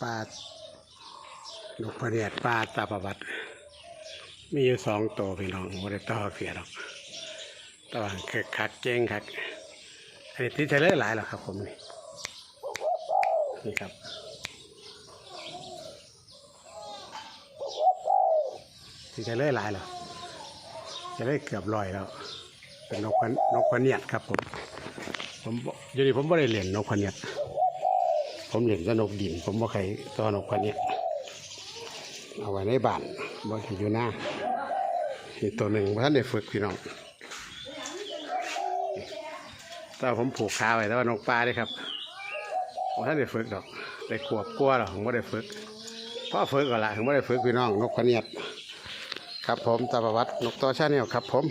ปลานกพะเนียดปลาตาประวัติมีอยู่สองตัวพี่น้องบ่ได้ต่อเสียหรอกแตว่าคือคักเก่งคักอันนี้ติดเทเลอร์หลายแล้วครับผมนี่นี่ครับที่จะเลหลายแล้วจะได้เกือบลอยแล้วเป็นนกพันนกพะเนียดครับผมผมอยู่นี่ผมไม่ได้เรียนนกพะเนียด ผมเรียนแต่นกดิน ผมบ่เคยตัวนกพะเนียเอาไว้ในบ้านบ่เห็นอยู่หน้าอีกตัวหนึ่งท่านได้ฝึกพี่น้องแต่ว่าผมผูกขาไว้แต่ว่านกปลาเด้ครับบ่ท่านได้ฝึกดอกได้ขวบกลัวหรอกผมไม่ได้ฝึกพ่อฝึกก็ละผมไม่ได้ฝึกพี่น้องนกพะเนียดครับผมตาประวัตินกตัวชาแนลครับผม